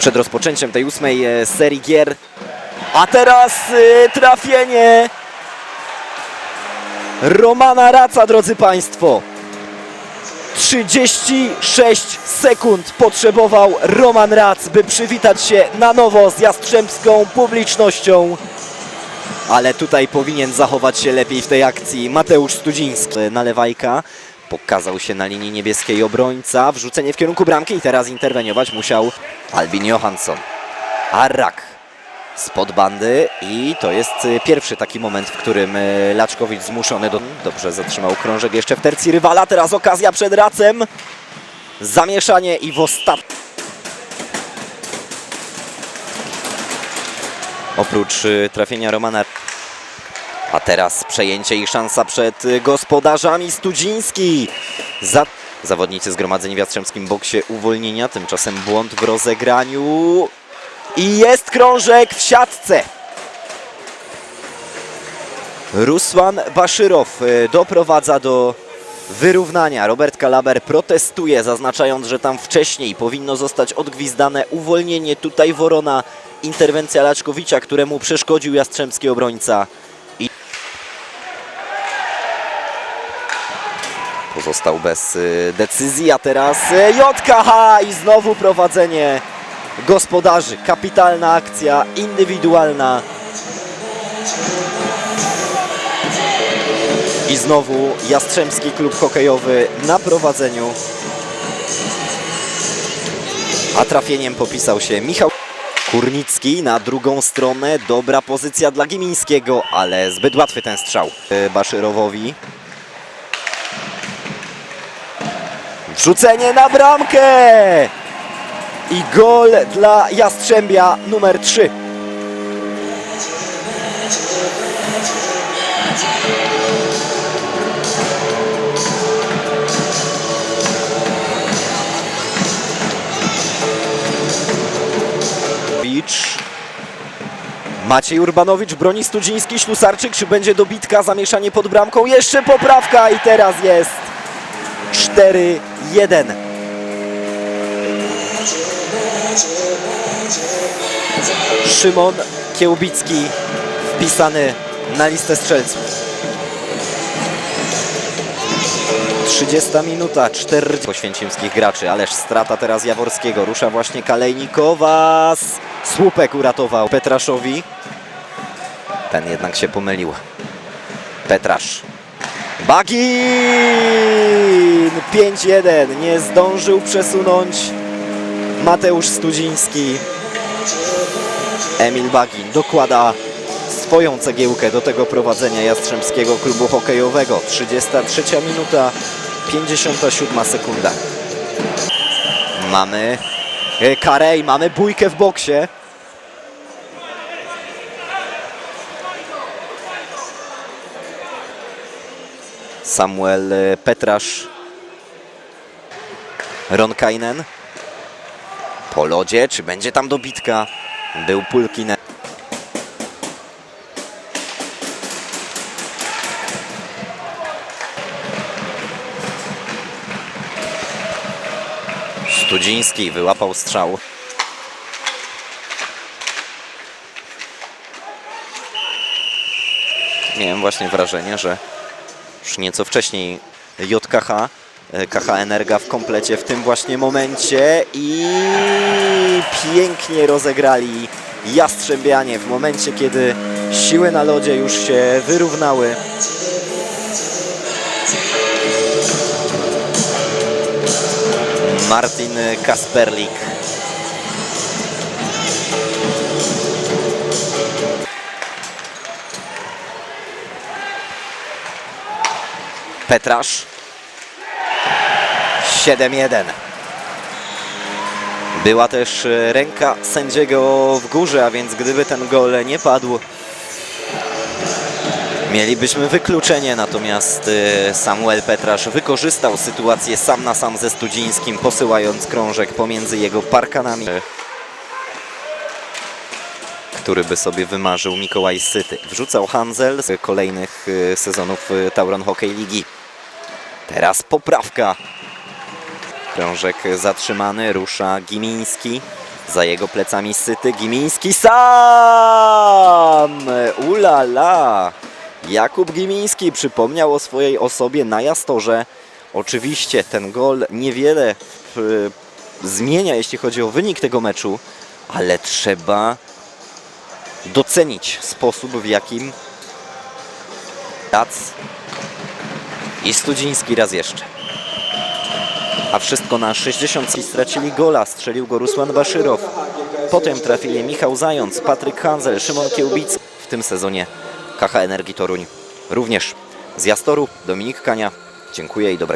przed rozpoczęciem tej ósmej e, serii gier. A teraz e, trafienie Romana Raca, drodzy Państwo. 36 sekund potrzebował Roman Rac, by przywitać się na nowo z jastrzębską publicznością. Ale tutaj powinien zachować się lepiej w tej akcji Mateusz Studziński. Nalewajka pokazał się na linii niebieskiej obrońca. Wrzucenie w kierunku bramki i teraz interweniować musiał Albin Johansson. Arrak spod bandy i to jest y, pierwszy taki moment, w którym y, Laczkowicz zmuszony do... Dobrze zatrzymał krążek jeszcze w tercji rywala. Teraz okazja przed Racem. Zamieszanie i w ostatnim... Oprócz y, trafienia Romana a teraz przejęcie i szansa przed gospodarzami Studziński. Za... Zawodnicy zgromadzeni w Jastrzębskim boksie uwolnienia, tymczasem błąd w rozegraniu. I jest krążek w siatce. Rusłan Baszyrow y, doprowadza do wyrównania. Robert Kalaber protestuje, zaznaczając, że tam wcześniej powinno zostać odgwizdane uwolnienie. Tutaj Worona, interwencja Laczkowicza, któremu przeszkodził Jastrzębski obrońca. Pozostał bez y, decyzji, a teraz y, JKH i znowu prowadzenie gospodarzy. Kapitalna akcja, indywidualna. I znowu Jastrzębski Klub Hokejowy na prowadzeniu. A trafieniem popisał się Michał Kurnicki na drugą stronę. Dobra pozycja dla Gimińskiego, ale zbyt łatwy ten strzał y, Baszyrowowi. Wrzucenie na bramkę! I gol dla Jastrzębia numer 3. Maciej Urbanowicz broni Studziński, Ślusarczyk, czy będzie dobitka, zamieszanie pod bramką, jeszcze poprawka i teraz jest 4-1. Szymon Kiełbicki wpisany na listę strzelców. 30 minuta, 4 poświęcimskich graczy, ależ strata teraz Jaworskiego. Rusza właśnie Kalejnikowa. Słupek uratował Petraszowi. Ten jednak się pomylił. Petrasz. Bagin! 5-1. Nie zdążył przesunąć Mateusz Studziński. Emil Bagin dokłada swoją cegiełkę do tego prowadzenia Jastrzębskiego Klubu Hokejowego. 33 minuta, 57 sekunda. Mamy e, karę i mamy bójkę w boksie. Samuel e, Petrasz. Ronkainen. Po lodzie, czy będzie tam dobitka? Był Pulkinen. Studziński wyłapał strzał. Miałem właśnie wrażenie, że już nieco wcześniej JKH, e, KH Energa w komplecie w tym właśnie momencie i pięknie rozegrali Jastrzębianie w momencie, kiedy siły na lodzie już się wyrównały. Martin Kasperlik. Petrasz. 7-1. Była też e, ręka sędziego w górze, a więc gdyby ten gol nie padł, mielibyśmy wykluczenie. Natomiast e, Samuel Petrasz wykorzystał sytuację sam na sam ze Studzińskim, posyłając krążek pomiędzy jego parkanami, który by sobie wymarzył Mikołaj Syty. Wrzucał Hanzel z kolejnych e, sezonów Tauron Hockey Ligi. Teraz poprawka. Krążek zatrzymany, rusza Gimiński. Za jego plecami syty Gimiński sam! Ulala! Jakub Gimiński przypomniał o swojej osobie na Jastorze. Oczywiście ten gol niewiele y, zmienia, jeśli chodzi o wynik tego meczu, ale trzeba docenić sposób, w jakim Rac i Studziński raz jeszcze. A wszystko na 60 i stracili gola. Strzelił go Rusłan Baszyrow. Potem trafili Michał Zając, Patryk Hanzel, Szymon Kiełbic. W tym sezonie KH Energii Toruń również z Jastoru. Dominik Kania. Dziękuję i dobrego